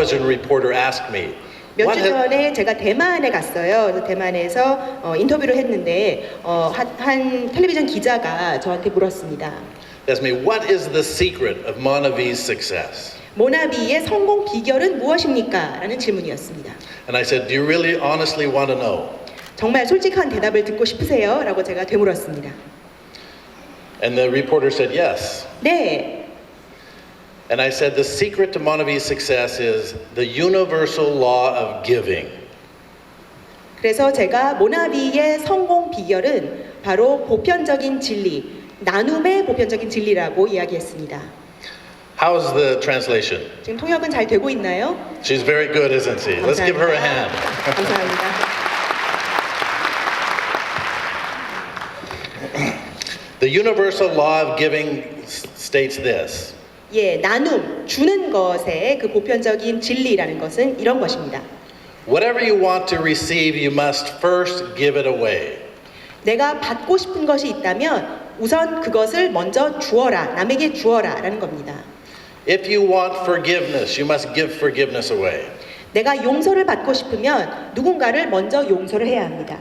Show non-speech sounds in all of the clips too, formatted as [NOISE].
television reporter asked me, 몇 what 주 전에 제가 대만에 갔어요. 그래서 대만에서 어, 인터뷰를 했는데 어, 한, 한 텔레비전 기자가 저한테 물었습니다. asked me, what is the secret of Monavi's success? 모나비의 성공 비결은 무엇입니까? 라는 질문이었습니다. And I said, do you really honestly want to know? 정말 솔직한 대답을 듣고 싶으세요? 라고 제가 되물었습니다. And the reporter said, yes. 네, And I said, the secret to Monavi's success is the universal law of giving. 그래서 제가 모나비의 성공 비결은 바로 보편적인 진리, 나눔의 보편적인 진리라고 이야기했습니다. How's the translation? 지금 통역은 잘 되고 있나요? She's very good, isn't she? Let's give her a hand. 감사합니다. The universal law of giving s- states this 예, 나눔, 주는 것의 그 보편적인 진리라는 것은 이런 것입니다. Whatever you want to receive, you must first give it away. 내가 받고 싶은 것이 있다면 우선 그것을 먼저 주어라, 남에게 주어라 라는 겁니다. If you want forgiveness, you must give forgiveness away. 내가 용서를 받고 싶으면 누군가를 먼저 용서를 해야 합니다.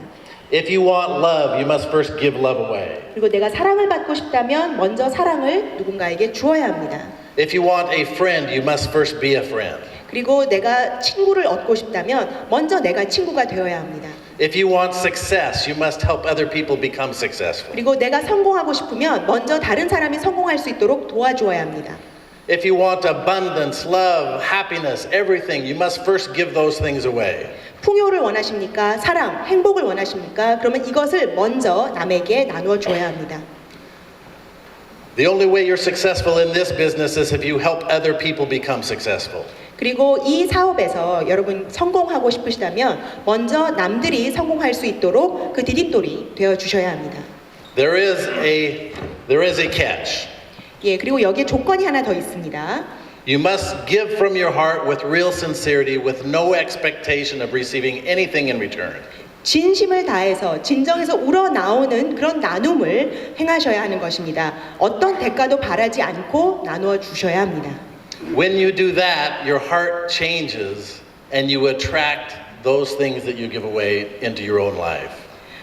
If you want love, you must first give love away. 그리고 내가 사랑을 받고 싶다면 먼저 사랑을 누군가에게 주어야 합니다. If you want a friend, you must first be a friend. 그리고 내가 친구를 얻고 싶다면 먼저 내가 친구가 되어야 합니다. If you want success, you must help other people become successful. 그리고 내가 성공하고 싶으면 먼저 다른 사람이 성공할 수 있도록 도와주어야 합니다. If you want abundance, love, happiness, everything, you must first give those things away. 풍요를 원하십니까? 사랑, 행복을 원하십니까? 그러면 이것을 먼저 남에게 나누어 줘야 합니다. The only way you're successful in this business is if you help other people become successful. 그리고 이 사업에서 여러분 성공하고 싶으시다면 먼저 남들이 성공할 수 있도록 그 디딤돌이 되어 주셔야 합니다. There is a there is a catch. 예, 그리고 여기에 조건이 하나 더 있습니다. You must give from your heart with real sincerity with no expectation of receiving anything in return. 진심을 다해서 진정해서 우러나오는 그런 나눔을 행하셔야 하는 것입니다. 어떤 대가도 바라지 않고 나누어 주셔야 합니다. When you do that, your heart changes and you attract those things that you give away into your own life.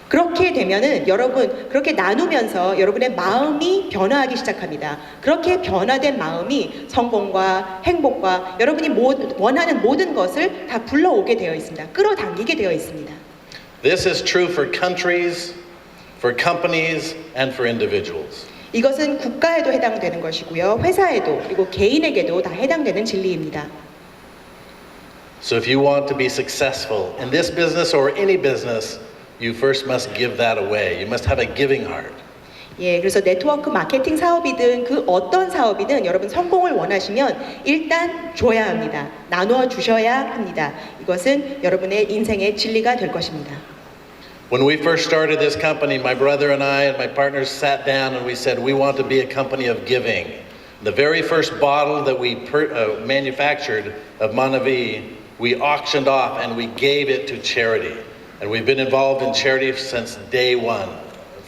그렇게 되면은 여러분 그렇게 나누면서 여러분의 마음이 변화하기 시작합니다. 그렇게 변화된 마음이 성공과 행복과 여러분이 모- 원하는 모든 것을 다 불러오게 되어 있습니다. 끌어당기게 되어 있습니다. This is true for countries, for companies, and for individuals. 이것은 국가에도 해당되는 것이고요. 회사에도 그리고 개인에게도 다 해당되는 진리입니다. So if you want to be successful in this business or any business, you first must give that away. You must have a giving heart. 예, 그래서 네트워크 마케팅 사업이든 그 어떤 사업이든 여러분 성공을 원하시면 일단 줘야 합니다. 나누어 주셔야 합니다. 이것은 여러분의 인생의 진리가 될 것입니다. When we first started this company, my brother and I and my partners sat down and we said, we want to be a company of giving. The very first bottle that we per, uh, manufactured of Manavi, we auctioned off and we gave it to charity. And we've been involved in charity since day one,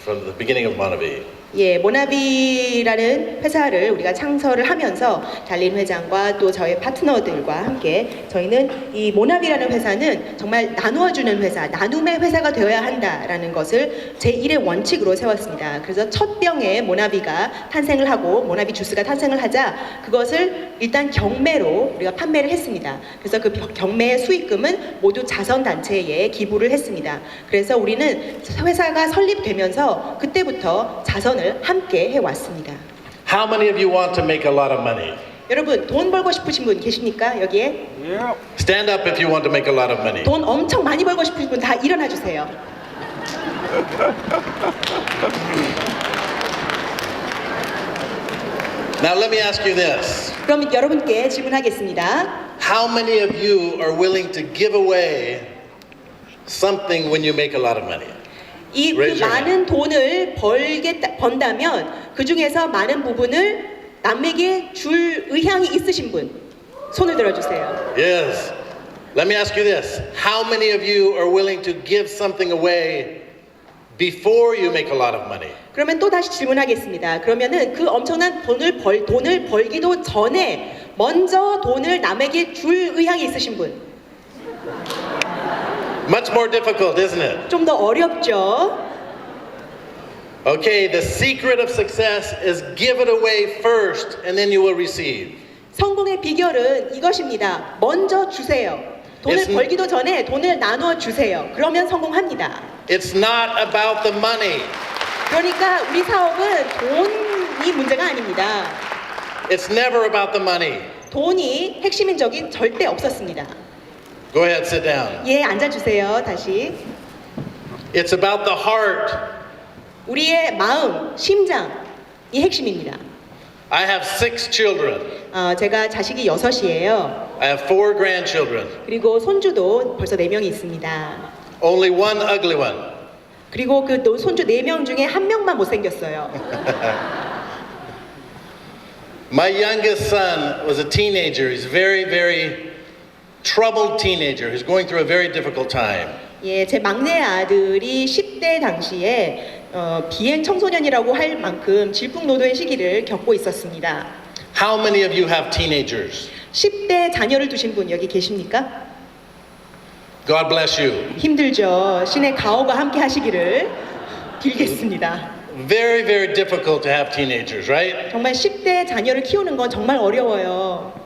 from the beginning of Manavi. 예, 모나비라는 회사를 우리가 창설을 하면서 달린 회장과 또 저희 파트너들과 함께 저희는 이 모나비라는 회사는 정말 나누어 주는 회사, 나눔의 회사가 되어야 한다라는 것을 제1의 원칙으로 세웠습니다. 그래서 첫 병에 모나비가 탄생을 하고 모나비 주스가 탄생을 하자 그것을 일단 경매로 우리가 판매를 했습니다. 그래서 그 병- 경매의 수익금은 모두 자선 단체에 기부를 했습니다. 그래서 우리는 회사가 설립되면서 그때부터 자선 을 함께 해왔습니다. How many of you want to make a lot of money? 여러분 돈 벌고 싶으신 분 계십니까 여기에? Stand up if you want to make a lot of money. 돈 엄청 많이 벌고 싶으신 분 다 일어나 주세요. Now let me ask you this. 그럼 여러분께 질문하겠습니다. How many of you are willing to give away something when you make a lot of money? 이 그 많은 돈을 벌게 번다면 그 중에서 많은 부분을 남에게 줄 의향이 있으신 분 손을 들어주세요. Yes. Let me ask you this. How many of you are willing to give something away before you make a lot of money? 그러면 또 다시 질문하겠습니다. 그러면은 그 엄청난 돈을 벌 돈을 벌기도 전에 먼저 돈을 남에게 줄 의향이 있으신 분. Much more difficult, isn't it? 좀 더 어렵죠? Okay, the secret of success is give it away first and then you will receive. 성공의 비결은 이것입니다. 먼저 주세요. 돈을 It's- 벌기도 전에 돈을 나눠 주세요. 그러면 성공합니다. It's not about the money. 그러니까 우리 사업은 돈이 문제가 아닙니다. It's never about the money. 돈이 핵심인 적이 절대 없었습니다. Go ahead, sit down. 예, 앉아주세요. 다시. It's about the heart. 우리의 마음, 심장이 핵심입니다. I have six children. 어, 제가 자식이 여섯이에요. I have four grandchildren. 그리고 손주도 벌써 네 명이 있습니다. Only one ugly one. 그리고 그또 손주 네 명 중에 한 명만 못생겼어요. My youngest son was a teenager. He's very, very troubled teenager. He's going through a very difficult time. 예, 제 막내 아들이 10대 당시에 어, 비행 청소년이라고 할 만큼 질풍노도의 시기를 겪고 있었습니다. How many of you have teenagers? 10대 자녀를 두신 분 여기 계십니까? God bless you. 힘들죠. 신의 가호가 함께 하시기를 빌겠습니다. Very, very difficult to have teenagers, right? 정말 10대 자녀를 키우는 건 정말 어려워요.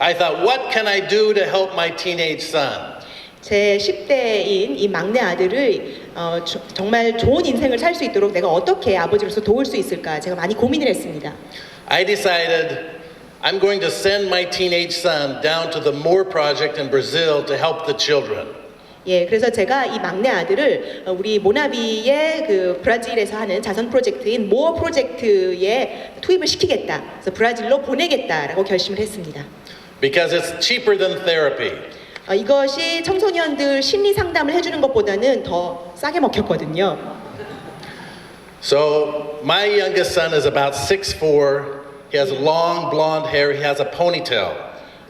I thought, what can I do to help my teenage son? 제 10대인 이 막내 아들을 어, 조- 정말 좋은 인생을 살 수 있도록 내가 어떻게 아버지로서 도울 수 있을까 제가 많이 고민을 했습니다. I decided I'm going to send my teenage son down to the Moore Project in Brazil to help the children. 예, 그래서 제가 이 막내 아들을 어, 우리 모나비의 그 브라질에서 하는 자선 프로젝트인 모어 프로젝트에 투입을 시키겠다. 그래서 브라질로 보내겠다라고 결심을 했습니다. Because it's cheaper than therapy. 어, 이것이 청소년들 심리 상담을 해주는 것보다는 더 싸게 먹혔거든요. So my youngest son is about 6'4. He has long blonde hair. He has a ponytail.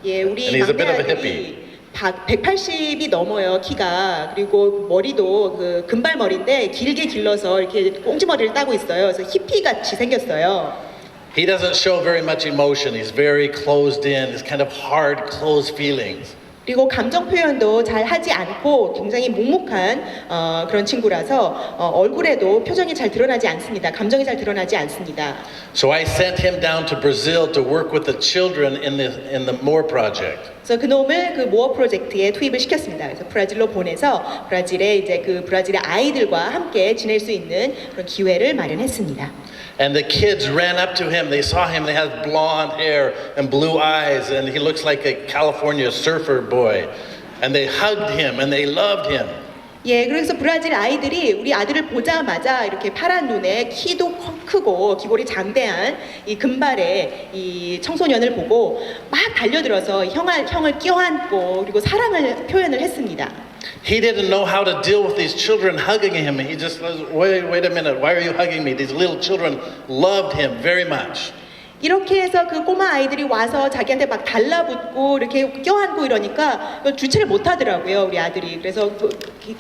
예, 우리 And he's a 막내 bit of a 아들이 180이 넘어요 키가 그리고 머리도 그 금발 머리인데 길게 길러서 이렇게 꽁지 머리를 따고 있어요. 그래서 히피 같이 생겼어요. He doesn't show very much emotion. He's very closed in. It's kind of hard, closed feelings. 그리고 감정 표현도 잘 하지 않고 굉장히 묵묵한 어, 그런 친구라서 어, 얼굴에도 표정이 잘 드러나지 않습니다. 감정이 잘 드러나지 않습니다. So I sent him down to Brazil to work with the children in the in the Moore project. 그래서 그놈을 그 모어 프로젝트에 투입을 시켰습니다. 그래서 브라질로 보내서 브라질에 이제 그 브라질의 아이들과 함께 지낼 수 있는 그런 기회를 마련했습니다. And the kids ran up to him. They saw him. They had blonde hair and blue eyes, and he looks like a California surfer boy. And they hugged him and they loved him. 예, 그래서 브라질 아이들이 우리 아들을 보자마자 이렇게 파란 눈에 키도 커- 크고 기골이 장대한 이 금발의 이 청소년을 보고 막 달려들어서 형을, 형을 껴안고 그리고 사랑을 표현을 했습니다. He didn't know how to deal with these children hugging him. He just was, wait, wait a minute. Why are you hugging me? These little children loved him very much. 이렇게 해서 그 꼬마 아이들이 와서 자기한테 막 달라붙고 이렇게 껴안고 이러니까 그걸 주체를 못 하더라고요, 우리 아들이. 그래서 그-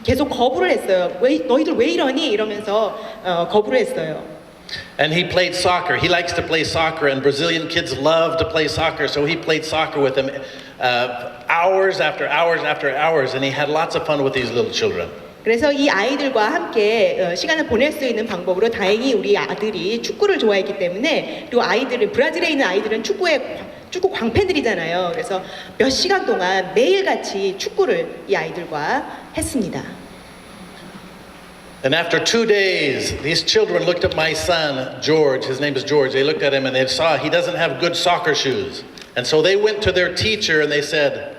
계속 거부를 했어요. 왜, 너희들 왜 이러니? 이러면서 어, 거부를 했어요. And he played soccer. He likes to play soccer, and Brazilian kids love to play soccer. So he played soccer with them uh, hours after hours after hours, and he had lots of fun with these little children. 그래서 이 아이들과 함께 어, 시간을 보낼 수 있는 방법으로 다행히 우리 아들이 축구를 좋아했기 때문에 그리고 아이들은 브라질에 있는 아이들은 축구의 광- 축구 광팬들이잖아요. 그래서 몇 시간 동안 매일 같이 축구를 이 아이들과 했습니다. And after two days, these children looked at my son, George. His name is George. They looked at him and they saw he doesn't have good soccer shoes. And so they went to their teacher and they said,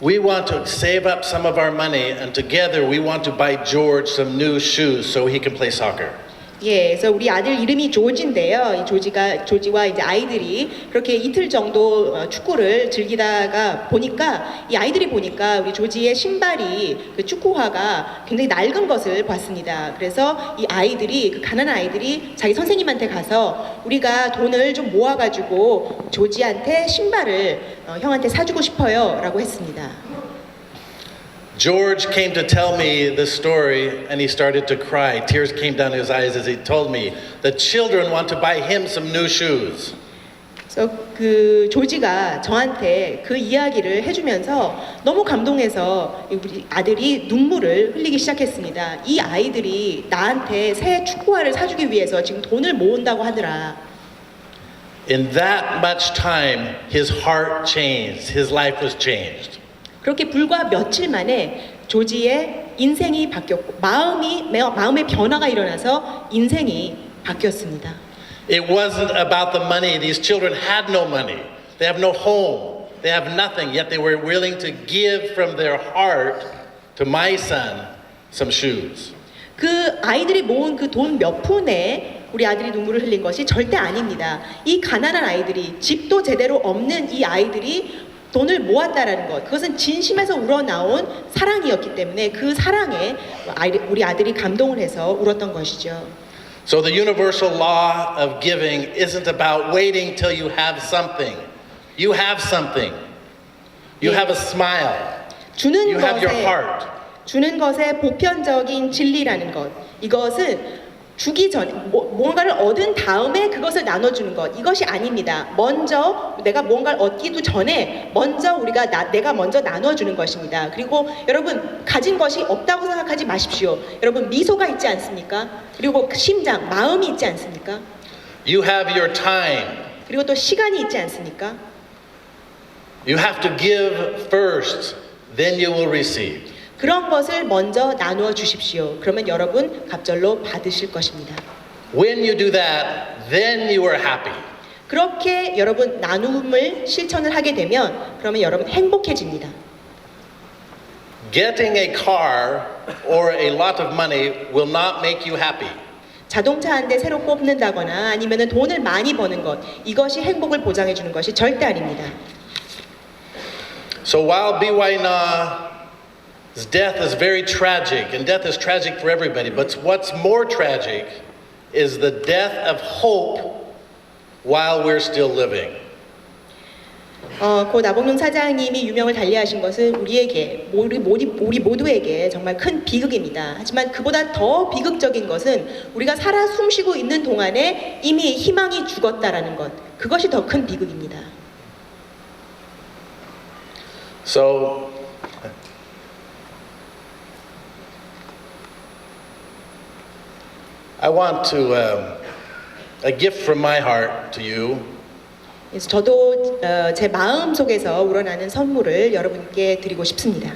We want to save up some of our money, and together we want to buy George some new shoes so he can play soccer. 예, 그래서 우리 아들 이름이 조지인데요. 이 조지가 조지와 이제 아이들이 그렇게 이틀 정도 어, 축구를 즐기다가 보니까 이 아이들이 보니까 우리 조지의 신발이 그 축구화가 굉장히 낡은 것을 봤습니다. 그래서 이 아이들이 그 가난한 아이들이 자기 선생님한테 가서 우리가 돈을 좀 모아가지고 조지한테 신발을 어, 형한테 사주고 싶어요라고 했습니다. George came to tell me this story and he started to cry. Tears came down his eyes as he told me the children want to buy him some new shoes. 그래서 그 조지가 저한테 그 이야기를 해주면서 너무 감동해서 우리 아들이 눈물을 흘리기 시작했습니다. 이 아이들이 나한테 새 축구화를 사주기 위해서 지금 돈을 모은다고 하더라. In that much time, his heart changed, his life was changed. 그렇게 불과 며칠 만에 조지의 인생이 바뀌었고 마음이 마음의 변화가 일어나서 인생이 바뀌었습니다. It wasn't about the money. These children had no money, they have no home, they have nothing, yet they were willing to give from their heart to my son some shoes. 그 아이들이 모은 그 돈 몇 푼에 우리 아들이 눈물을 흘린 것이 절대 아닙니다. 이 가난한 아이들이 집도 제대로 없는 이 아이들이 돈을 모았다라는 것 그것은 진심에서 우러나온 사랑이었기 때문에 그 사랑에 우리 아들이 감동을 해서 울었던 것이죠. So the universal law of giving isn't about waiting till you have something. You have something. You have a smile. 주는 You have your 것에 heart. 주는 것의 보편적인 진리라는 것 이것은 주기 전 뭐, 뭔가를 얻은 다음에 그것을 나눠주는 것 이것이 아닙니다. 먼저 내가 뭔가를 얻기도 전에 먼저 우리가 나, 내가 먼저 나눠주는 것입니다. 그리고 여러분 가진 것이 없다고 생각하지 마십시오. 여러분 미소가 있지 않습니까? 그리고 심장 마음이 있지 않습니까? You have your time. 그리고 또 시간이 있지 않습니까? You have to give first, then you will receive. 그런 것을 먼저 나누어 주십시오. 그러면 여러분 갑절로 받으실 것입니다. When you do that, then you are happy. 그렇게 여러분 나눔을 실천을 하게 되면 그러면 여러분 행복해집니다. Getting a car or a lot of money will not make you happy. 자동차 한 대 새로 뽑는다거나 아니면 돈을 많이 버는 것 이것이 행복을 보장해 주는 것이 절대 아닙니다. So while B.Y. Death is very tragic, and death is tragic for everybody, but what's more tragic is the death of hope while we're still living. 어, 고 나봉룡 사장님이 유명을 달리하신 것은 우리에게 우리, 우리, 우리 모두에게 정말 큰 비극입니다. 하지만 그보다 더 비극적인 것은 우리가 살아 숨쉬고 있는 동안에 이미 희망이 죽었다라는 것 그것이 더 큰 비극입니다. So, I want to, um, a gift from my heart to you 그래서 저도 어, 제 마음 속에서 우러나는 선물을 여러분께 드리고 싶습니다.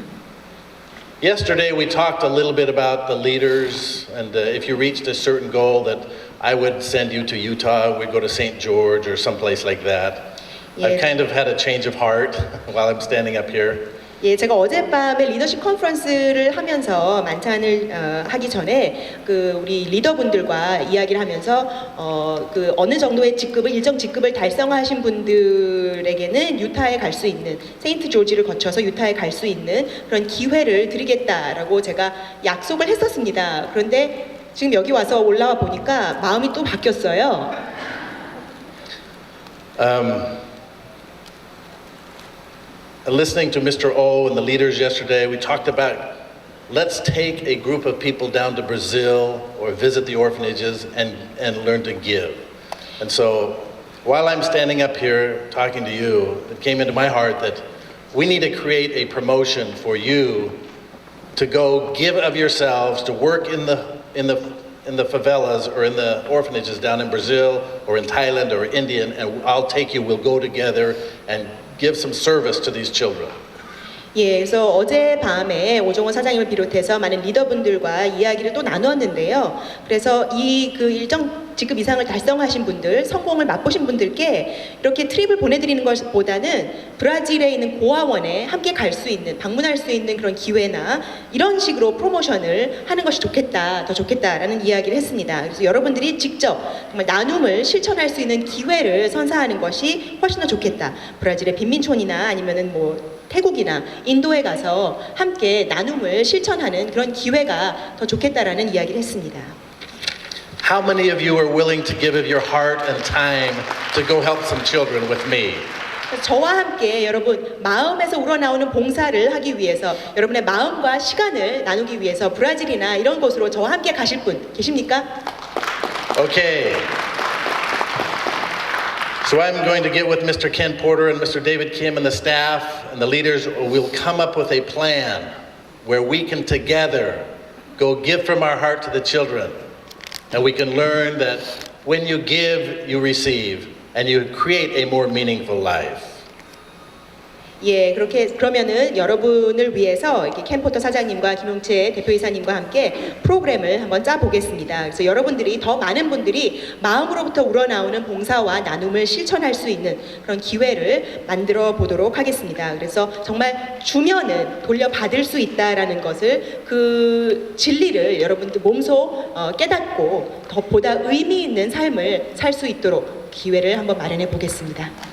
Yesterday, we talked a little bit about the leaders, and uh, if you reached a certain goal, that I would send you to Utah, we'd go to St. George or someplace like that. I've Yeah. kind of had a change of heart [LAUGHS] while I'm standing up here. 예, 제가 어젯밤에 리더십 컨퍼런스를 하면서 만찬을 어, 하기 전에 그 우리 리더분들과 이야기를 하면서 어, 그 어느 정도의 직급을 일정 직급을 달성하신 분들에게는 유타에 갈 수 있는 세인트 조지를 거쳐서 유타에 갈 수 있는 그런 기회를 드리겠다라고 제가 약속을 했었습니다. 그런데 지금 여기 와서 올라와 보니까 마음이 또 바뀌었어요. Um, listening to Mr. O and the leaders yesterday, we talked about let's take a group of people down to Brazil or visit the orphanages and, and learn to give. And so while I'm standing up here talking to you, it came into my heart that we need to create a promotion for you to go give of yourselves to work in the in the in the favelas or in the orphanages down in Brazil or in Thailand or India and I'll take you we'll go together and give some service to these children. 예, 그래서 어제 밤에 오종원 사장님을 비롯해서 많은 리더분들과 이야기를 또 나눴는데요. 그래서 이 그 일정 직급 이상을 달성하신 분들, 성공을 맛보신 분들께 이렇게 트립을 보내드리는 것보다는 브라질에 있는 고아원에 함께 갈 수 있는, 방문할 수 있는 그런 기회나 이런 식으로 프로모션을 하는 것이 좋겠다, 더 좋겠다라는 이야기를 했습니다. 그래서 여러분들이 직접 정말 나눔을 실천할 수 있는 기회를 선사하는 것이 훨씬 더 좋겠다. 브라질의 빈민촌이나 아니면은 뭐 태국이나 인도에 가서 함께 나눔을 실천하는 그런 기회가 더 좋겠다라는 이야기를 했습니다. How many of you are willing to give of your heart and time to go help some children with me? 저와 함께 여러분 마음에서 우러나오는 봉사를 하기 위해서 여러분의 마음과 시간을 나누기 위해서 브라질이나 이런 곳으로 저와 함께 가실 분 계십니까? Okay. So I'm going to get with Mr. Ken Porter and Mr. David Kim and the staff and the leaders. We'll come up with a plan where we can together go give from our heart to the children. And we can learn that when you give, you receive, and you create a more meaningful life. 예, 그렇게 그러면은 여러분을 위해서 이렇게 캠포터 사장님과 김용채 대표이사님과 함께 프로그램을 한번 짜 보겠습니다. 그래서 여러분들이 더 많은 분들이 마음으로부터 우러나오는 봉사와 나눔을 실천할 수 있는 그런 기회를 만들어 보도록 하겠습니다. 그래서 정말 주면은 돌려받을 수 있다라는 것을 그 진리를 여러분들 몸소 어, 깨닫고 더 보다 의미 있는 삶을 살 수 있도록 기회를 한번 마련해 보겠습니다.